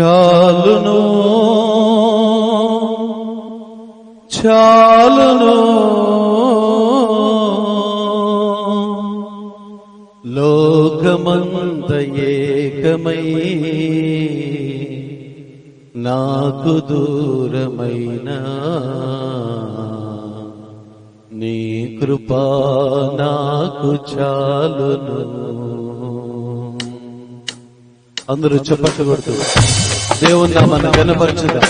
చాలును. చాలును. లోకమంత ఏకమై నాకు దూరమైన నీ కృపా నాకు చాలును. అందరూ చెప్పట్లు కొడుతూ దేవుని నామాన్ని కనపరచుగా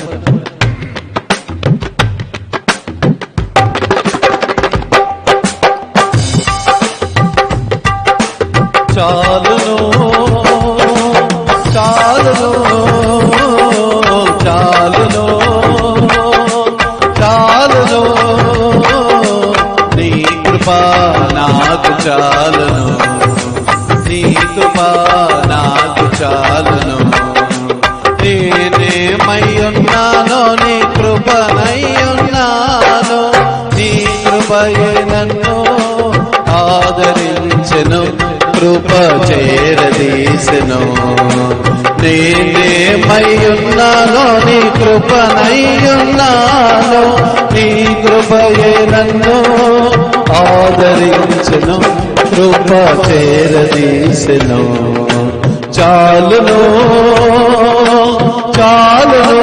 చాలును చాలును చాలును చాలును. నీ కృప నాకు చాలు చాలును నేనేమై ఉన్నానో నీ కృపనై ఉన్నాను నీ కృపయే నన్ను ఆదరించెను కృప చేరదీసెను. నేనేమై ఉన్నానో నీ కృపనై ఉన్నాను నీ కృపయే నన్ను ఆదరించెను కృప చేరదీసెను. చాలును చాలును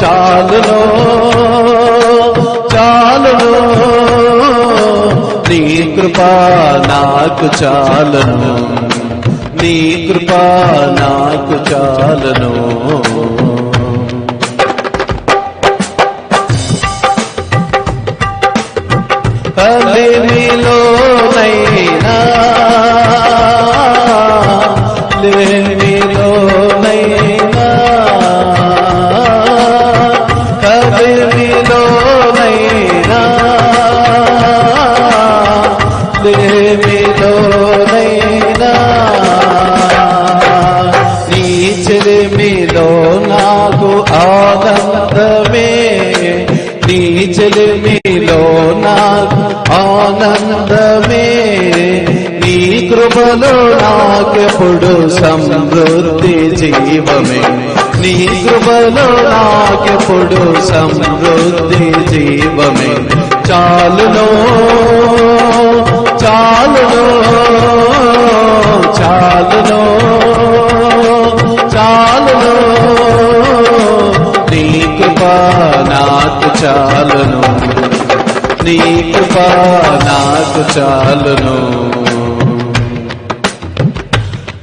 చాలును చాలును నీ కృప నాకు చాలును నీ కృప నాకు చాలును చెలిమిలో నాకు ఆనందమే నీ చెలిమిలో నాకు ఆనందమే నీ కృపలో నాకెప్పుడు సమృద్ధి జీవమే నీ కృపలో నాకెప్పుడు సమృద్ధి జీవమే చాలునో చాలునో చాలునో చాలునో నీ కృప నాకు చాలును. నీ కృపా నాకు చాలును.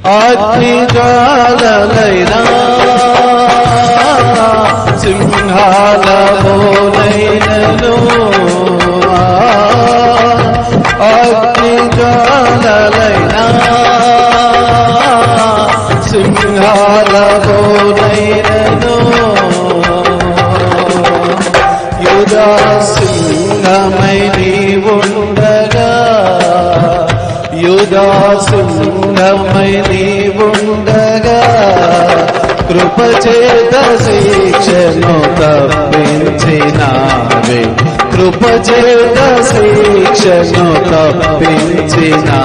అగ్ని అగ్నిజాలైనా సింహాల పోలైనను అగ్నిజాలైనా సింహాల పోలైనను యుధా సింగమై నీవుండగా యుధా సింగమై నీవుండగా కృపచేత శిక్షను తప్పించినావే కృపచేత శిక్షను తప్పించినావే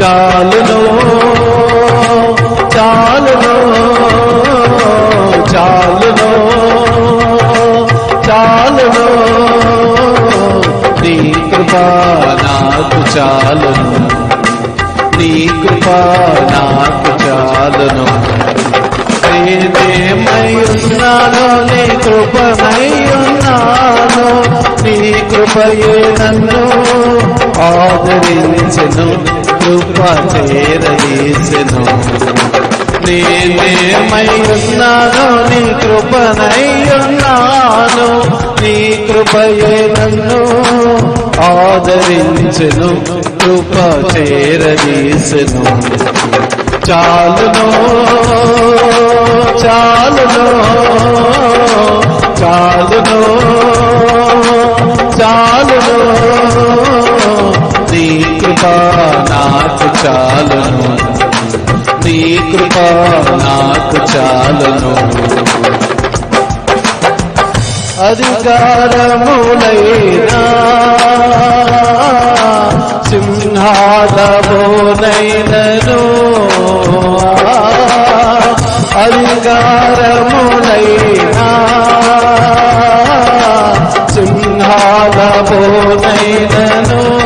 చాలును నీ కృప నాకు చాలును. నేనేమై ఉన్నాను నీ కృపమై ఉన్నాను. నీ కృపయే నన్ను ఆదరించను కృప చేరదీసెను నేనేమై ఉన్నాను నీ కృపనై ఉన్నాను నీ కృపయే నన్ను ఆదరించను కృప చేరదీసెను. చాలును చాలును చాలును చాలును. కృప నాకు చాలును. అధికారములైనా సింహాదమునైనను. బంగారములైనా సింహాదమునైనను.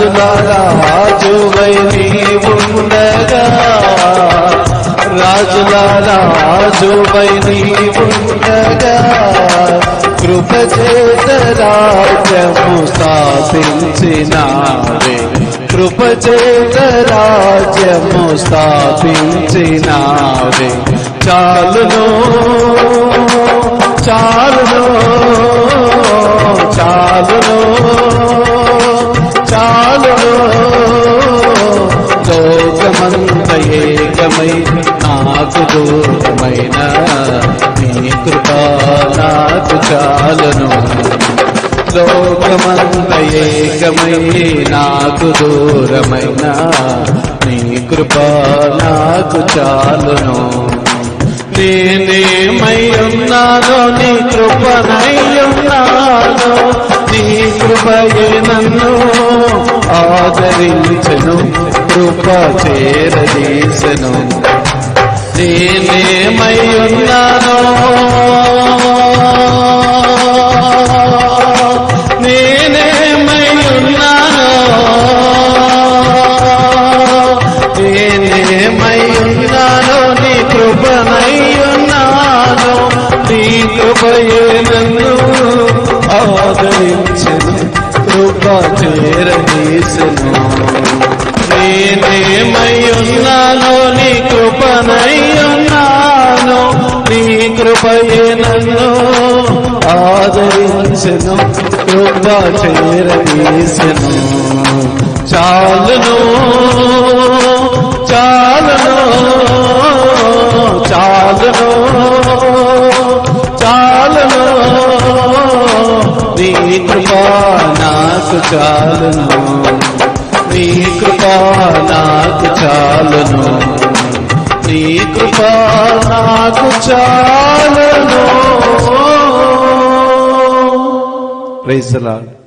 పోనైనను రాజుల రాజువై నీవుండగా రాజుల రాజువై నీవుండగా కృప చేత రాజ్యము స్థాపించినావే. కృప చేత రాజ్యము స్థాపించినావే. చాలును చాలు చాలును లోకమంత ఏకమై నాకు దూరమైన నీ కృప నాకు చాలును. నేనేమై ఉన్నానో నీ కృపనయ్యున్నానో నీ కృపయే నన్ను ఆదరించను కృప చేరదీసను నేనేమై నీ నీ కృపయే నన్ను ఆదరించను. కృప చేరదీసను. నేనేమై నీ కృపనై నీ కృపయే నన్ను ఆదరించను. కృప చేరదీసను. చాలును చాలు చాలును. నీ కృప నాకు చాలును. నీ కృప నాకు చాలును. Praise lord